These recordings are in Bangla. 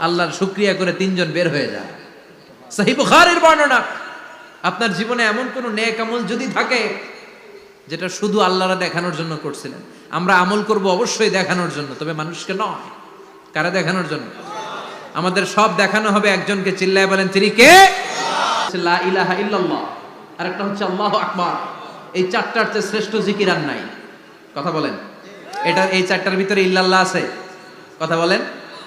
আল্লাহর শুক্রিয়া করে তিনজন বের হয়ে যায়। সহি বুখারীর বর্ণনা, আপনার জীবনে এমন কোন নেক আমল যদি থাকে, যেটা শুধু আল্লাহরা দেখানোর জন্য করছিলেন। আমরা আমল করব অবশ্যই দেখানোর জন্য, তবে মানুষকে নয়। কারা দেখানোর জন্য? আমাদের সব দেখানো হবে একজনকে চিল্লায় বলেন, তিনি কে? ইলাহা ইল্লাল্লাহ। আর একটা হচ্ছে আল্লাহ আকবার। এই চারটার চেয়ে শ্রেষ্ঠ জিকির আর নাই। কথা বলেন। এটা এই চারটার ভিতরে ইল্লাল্লাহ আছে। কথা বলেন।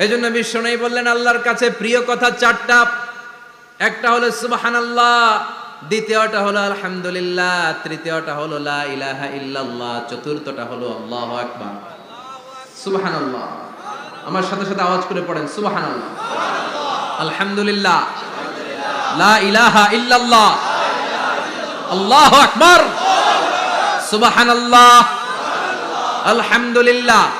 এজন্য বিশ্বনবী বললেন, আল্লাহর কাছে প্রিয় কথা চারটা। একটা হলো, সুবহানাল্লাহ। দ্বিতীয়টা হলো, আলহামদুলিল্লাহ। তৃতীয়টা হলো, লা ইলাহা ইল্লাল্লাহ। চতুর্থটা হলো, আল্লাহু আকবার। সুবহানাল্লাহ। আমার সাথে সাথে আওয়াজ করে পড়েন, সুবহানাল্লাহ। আলহামদুলিল্লাহ। লা ইলাহা ইল্লাল্লাহ। আল্লাহু আকবার। সুবহানাল্লাহ। আলহামদুলিল্লাহ।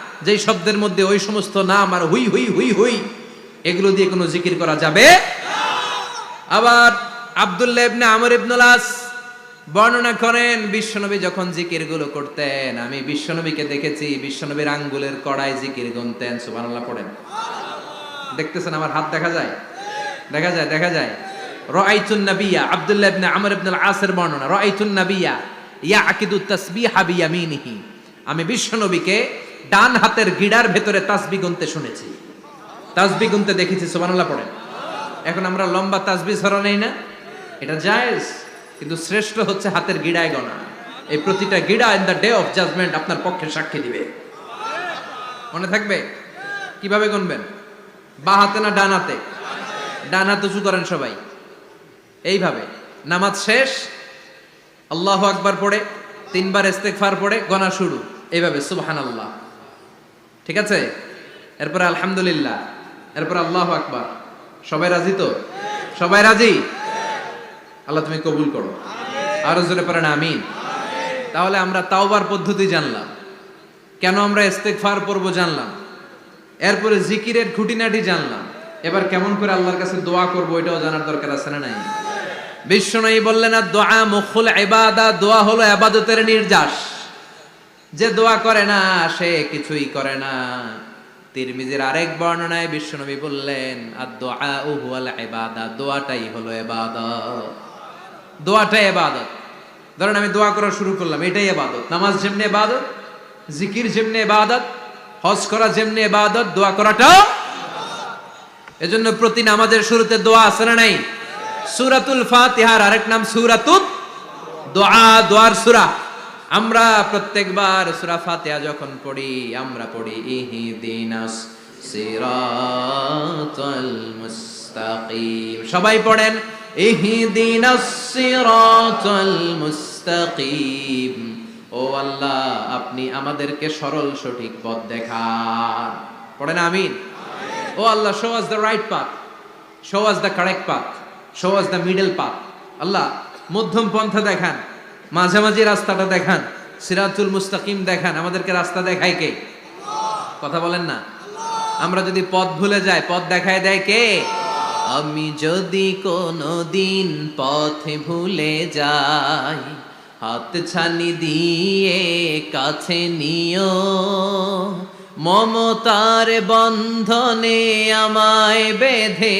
যেই শব্দের মধ্যে ওই সমস্ত নাম আর হুই হুই হুই হুই, এগুলো দিয়ে কোনো জিকির করা যাবে? আবার আব্দুল্লাহ ইবনে আমর ইবনুল আস বর্ণনা করেন, বিশ্বনবী যখন জিকিরগুলো করতেন, আমি বিশ্বনবীকে দেখেছি, বিশ্বনবীর আঙ্গুলের কড়াই জিকির গুনতেন, সুবহানাল্লাহ পড়েন। দেখতেছেন আমার হাত দেখা যায়? দেখা যায় দেখা যায়। রাআইতুন নাবিয়া, আব্দুল্লাহ ইবনে আমর ইবনুল আসের বর্ণনা, রাআইতুন নাবিয়া ইয়াকিদু তাসবিহা বিয়ামিনিহি। আমি বিশ্বনবীকে ডান হাতের গিড়ার ভেতরে তাসবি গুনতে শুনেছি। তাসবি গুনতে দেখেছি, সুবহানাল্লাহ পড়েন। এখন আমরা লম্বা তাসবি ছড়া নেই না? এটা জায়েজ, কিন্তু শ্রেষ্ঠ হচ্ছে হাতের গিড়ায় গণা। এই প্রতিটা গিড়া in the day of judgement আপনার পক্ষে সাক্ষী দিবে। মনে থাকবে? কীভাবে গুনবেন? বা হাতে না ডান হাতে? ডান হাত উঁচু করেন সবাই। এইভাবে। নামাজ শেষ, আল্লাহ আকবার পড়ে, তিনবার ইস্তেগফার পড়ে গনা শুরু। এইভাবে, সুবহানাল্লাহ। ঠিক আছে? এরপরে আলহামদুলিল্লাহ, এরপর আল্লাহ আকবার। সবাই রাজি তো? সবাই রাজি? আল্লাহ তুমি কবুল করো। আরও জোরে পড়েন, আমিন। তাহলে আমরা তাওবার পদ্ধতি জানলাম। কেন আমরা ইস্তেগফার পড়ব জানলাম। এরপরে জিকিরের খুঁটিনাটি জানলাম। এবার কেমন করে আল্লাহর কাছে দোয়া করব এটাও জানার দরকার আছে না নাই? বিশ্বনয়ী বললেন দোয়া মুখুল এবাদা দোয়া হলো এবাদতের নির্যাস। যে দোয়া করে না, সে কিছুই করে না। তিরমিজির আরেক বর্ণনায় বিশ্বনবী বললেন আর দোয়া উহুয়াল এবাদা দোয়াটাই হলো এবাদত দোয়াটাই এবাদত ধরেন আমি দোয়া করা শুরু করলাম, এটাই এবাদত নামাজ যেমনি এবাদত জিকির যেমনি এবাদত হজ করা যেমনি এবাদত দোয়া করাটাও এজন্য প্রতি নামাজের শুরুতে দোয়া আছে না নাই? সুরাতুল ফাতিহার আরেক নাম সুরাতুত দোয়া দোয়ার সুরা। আমরা প্রত্যেকবার সুরা ফাতিহা যখন পড়ি আমরা পড়ি ইহি ইহদিনাস সিরাতাল মুস্তাকিম। সবাই পড়েন ইহদিনাস সিরাতাল মুস্তাকিম। ও আল্লাহ আপনি আমাদেরকে সরল সঠিক পথ দেখান। পড়েন আমিন? ও Allah show us the right path show us the correct path show us the middle path Allah মধ্যম পন্থা দেখান। মাঝামাঝি রাস্তাটা দেখান, সিরাজুল মুস্তাকিম দেখান, আমাদেরকে রাস্তা দেখায় কে? কথা বলেন না। আমরা যদি পথ ভুলে যাই, পথ দেখায় দেয় কে? আমি যদি কোনো দিন পথে ভুলে যাই, হাত ছানি দিয়ে কাছে নিও, মমতার বন্ধনে আমায় বেঁধে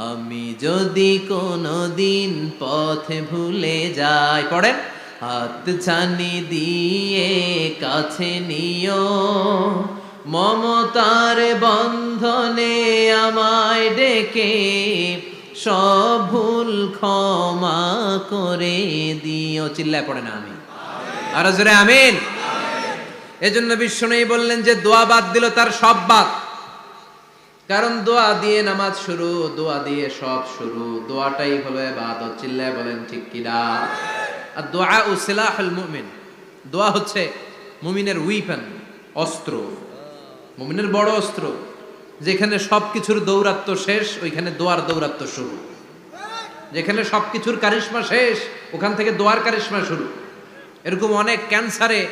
আমি যদি কোনো দিন পথে ভুলে যাই, পড়েন, হাত ছানি দিয়ে কাছে নিও। মমতার বন্ধনে আমায় ডেকে সব ভুল ক্ষমা করে দিও। চিল্লায় পড়ে না আমি। আরও জোরে আমিন। এজন্য বিশ্ব নেই বললেন যে দোয়া বাদ দিল তার সব বাদ। কারণ দোয়া দিয়ে নামাজ শুরু, দোয়া দিয়ে সব শুরু। দোয়াটাই হলো এবাদত চিল্লায় বলেন, ঠিক কিনা আর দোয়া ও সিলাহুল মুমিন। দোয়া হচ্ছে মুমিনের উইপেন অস্ত্র। মুমিনের বড় অস্ত্র। যেখানে সবকিছুর দৌরাত্ম শেষ, ওইখানে দোয়ার দৌরাত্ম শুরু। যেখানে সবকিছুর কারিশমা শেষ, ওখান থেকে দোয়ার কারিশমা শুরু। এরকম অনেক ক্যান্সারে